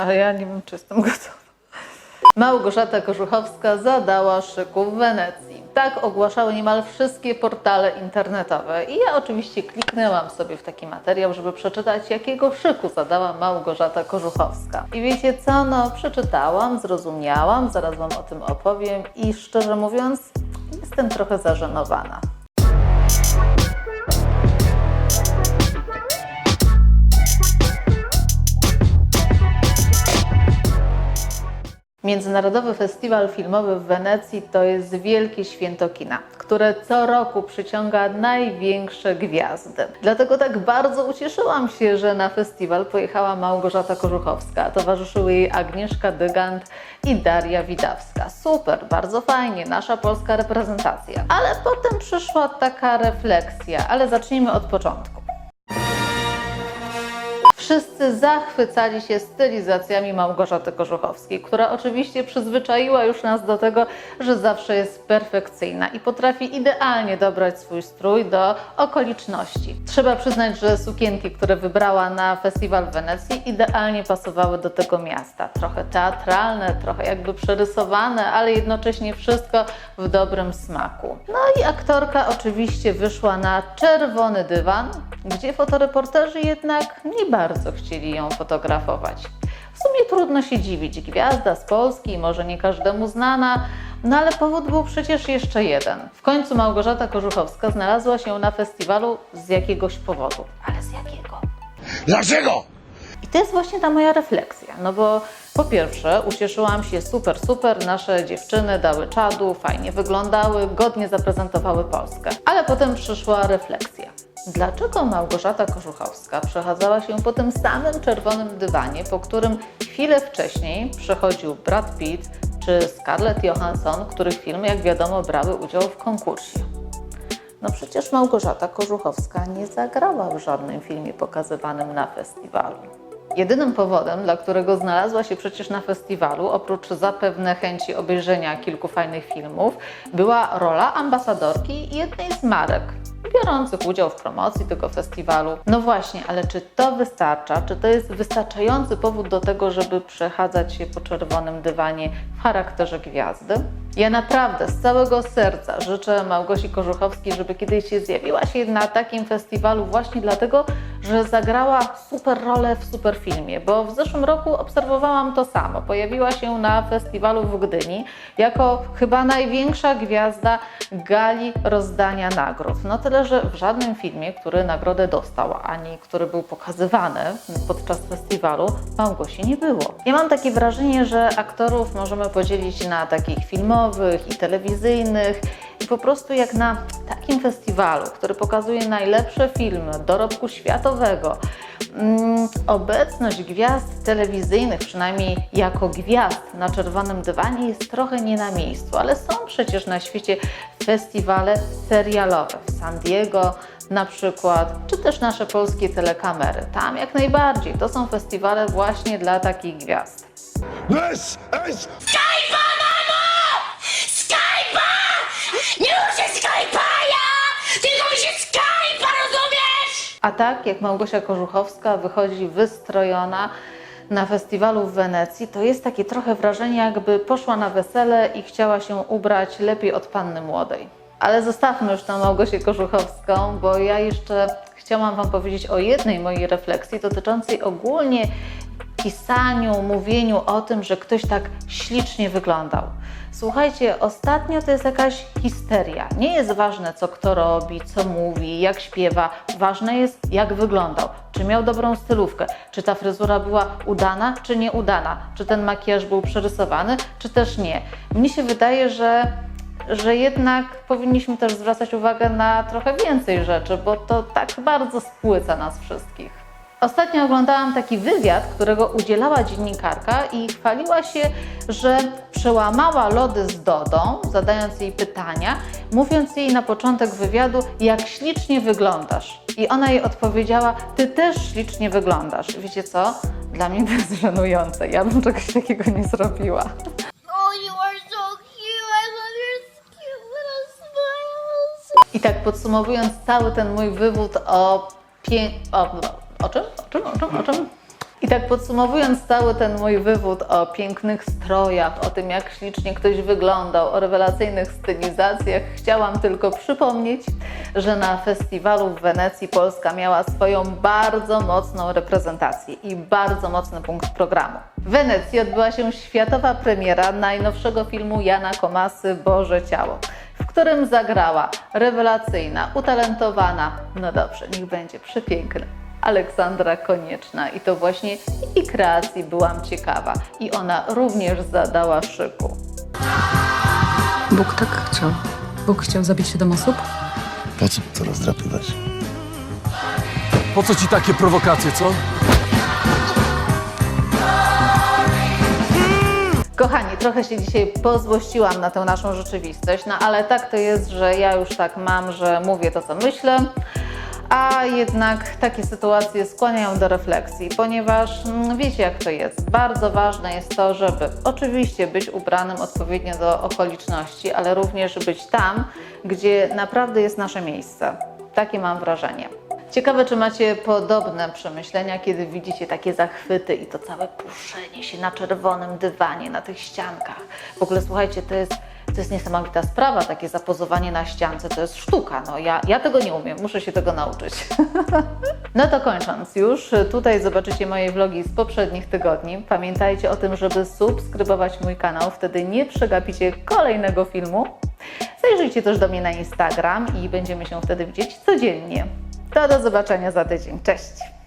ale ja nie wiem, czy jestem gotowa. Małgorzata Korzuchowska zadała szyku w Wenecji. Tak ogłaszały niemal wszystkie portale internetowe. I ja oczywiście kliknęłam sobie w taki materiał, żeby przeczytać, jakiego szyku zadała Małgorzata Korzuchowska. I wiecie co? No, przeczytałam, zrozumiałam, zaraz Wam o tym opowiem i szczerze mówiąc, jestem trochę zażenowana. Międzynarodowy Festiwal Filmowy w Wenecji to jest wielkie święto kina, które co roku przyciąga największe gwiazdy. Dlatego tak bardzo ucieszyłam się, że na festiwal pojechała Małgorzata Korzuchowska. Towarzyszyły jej Agnieszka Dygant i Daria Widawska. Super, bardzo fajnie, nasza polska reprezentacja. Ale potem przyszła taka refleksja, ale zacznijmy od początku. Wszyscy zachwycali się stylizacjami Małgorzaty Korzuchowskiej, która oczywiście przyzwyczaiła już nas do tego, że zawsze jest perfekcyjna i potrafi idealnie dobrać swój strój do okoliczności. Trzeba przyznać, że sukienki, które wybrała na festiwal w Wenecji, idealnie pasowały do tego miasta. Trochę teatralne, trochę jakby przerysowane, ale jednocześnie wszystko w dobrym smaku. No i aktorka oczywiście wyszła na czerwony dywan, gdzie fotoreporterzy jednak nie bardzo chcieli ją fotografować. W sumie trudno się dziwić, gwiazda z Polski, może nie każdemu znana, no ale powód był przecież jeszcze jeden. W końcu Małgorzata Korzuchowska znalazła się na festiwalu z jakiegoś powodu. Ale z jakiego? Dlaczego? I to jest właśnie ta moja refleksja, no bo po pierwsze ucieszyłam się super, super, nasze dziewczyny dały czadu, fajnie wyglądały, godnie zaprezentowały Polskę. Ale potem przyszła refleksja. Dlaczego Małgorzata Korzuchowska przechadzała się po tym samym czerwonym dywanie, po którym chwilę wcześniej przechodził Brad Pitt czy Scarlett Johansson, których filmy, jak wiadomo, brały udział w konkursie? No przecież Małgorzata Korzuchowska nie zagrała w żadnym filmie pokazywanym na festiwalu. Jedynym powodem, dla którego znalazła się przecież na festiwalu, oprócz zapewne chęci obejrzenia kilku fajnych filmów, była rola ambasadorki jednej z marek biorących udział w promocji tego festiwalu. No właśnie, ale czy to wystarcza? Czy to jest wystarczający powód do tego, żeby przechadzać się po czerwonym dywanie w charakterze gwiazdy? Ja naprawdę z całego serca życzę Małgosi Korzuchowskiej, żeby kiedyś się zjawiła się na takim festiwalu właśnie dlatego, że zagrała super rolę w super filmie, bo w zeszłym roku obserwowałam to samo. Pojawiła się na festiwalu w Gdyni jako chyba największa gwiazda gali rozdania nagród. No tyle, że w żadnym filmie, który nagrodę dostał, ani który był pokazywany podczas festiwalu, Małgosi nie było. Ja mam takie wrażenie, że aktorów możemy podzielić na takich filmowych i telewizyjnych po prostu jak na takim festiwalu, który pokazuje najlepsze filmy dorobku światowego, mm, obecność gwiazd telewizyjnych, przynajmniej jako gwiazd na czerwonym dywanie, jest trochę nie na miejscu, ale są przecież na świecie festiwale serialowe w San Diego na przykład, czy też nasze polskie telekamery. Tam jak najbardziej. To są festiwale właśnie dla takich gwiazd. Es, Skype'a, A tak jak Małgosia Korzuchowska wychodzi wystrojona na festiwalu w Wenecji, to jest takie trochę wrażenie, jakby poszła na wesele i chciała się ubrać lepiej od panny młodej. Ale zostawmy już tą Małgosię Korzuchowską, bo ja jeszcze chciałam Wam powiedzieć o jednej mojej refleksji dotyczącej ogólnie pisaniu, mówieniu o tym, że ktoś tak ślicznie wyglądał. Słuchajcie, ostatnio to jest jakaś histeria. Nie jest ważne, co kto robi, co mówi, jak śpiewa. Ważne jest, jak wyglądał. Czy miał dobrą stylówkę, czy ta fryzura była udana, czy nieudana, czy ten makijaż był przerysowany, czy też nie. Mnie się wydaje, że że jednak powinniśmy też zwracać uwagę na trochę więcej rzeczy, bo to tak bardzo spłyca nas wszystkich. Ostatnio oglądałam taki wywiad, którego udzielała dziennikarka i chwaliła się, że przełamała lody z Dodą, zadając jej pytania, mówiąc jej na początek wywiadu, jak ślicznie wyglądasz. I ona jej odpowiedziała, ty też ślicznie wyglądasz. Wiecie co? Dla mnie to jest żenujące. Ja bym czegoś takiego nie zrobiła. Oh. I tak podsumowując cały ten mój wywód o pię... O, o czym? O czym? O czym? O czym? I tak podsumowując cały ten mój wywód o pięknych strojach, o tym jak ślicznie ktoś wyglądał, o rewelacyjnych stylizacjach, chciałam tylko przypomnieć, że na festiwalu w Wenecji Polska miała swoją bardzo mocną reprezentację i bardzo mocny punkt programu. W Wenecji odbyła się światowa premiera najnowszego filmu Jana Komasy Boże Ciało w którym zagrała rewelacyjna, utalentowana, no dobrze, niech będzie przepiękna, Aleksandra Konieczna. I to właśnie jej kreacji byłam ciekawa. I ona również zadała szyku. Bóg tak chciał. Bóg chciał zabić siedem osób? Po co to rozdrapywać? Po co ci takie prowokacje, co? Kochani, trochę się dzisiaj pozłościłam na tę naszą rzeczywistość, no ale tak to jest, że ja już tak mam, że mówię to, co myślę, a jednak takie sytuacje skłaniają do refleksji, ponieważ mm, wiecie, jak to jest. Bardzo ważne jest to, żeby oczywiście być ubranym odpowiednio do okoliczności, ale również być tam, gdzie naprawdę jest nasze miejsce. Takie mam wrażenie. Ciekawe, czy macie podobne przemyślenia, kiedy widzicie takie zachwyty i to całe puszczenie się na czerwonym dywanie, na tych ściankach. W ogóle słuchajcie, to jest, to jest niesamowita sprawa, takie zapozowanie na ściance, to jest sztuka. No, ja, ja tego nie umiem, muszę się tego nauczyć. no to kończąc już, tutaj zobaczycie moje vlogi z poprzednich tygodni. Pamiętajcie o tym, żeby subskrybować mój kanał, wtedy nie przegapicie kolejnego filmu. Zajrzyjcie też do mnie na Instagram i będziemy się wtedy widzieć codziennie. To do zobaczenia za tydzień. Cześć!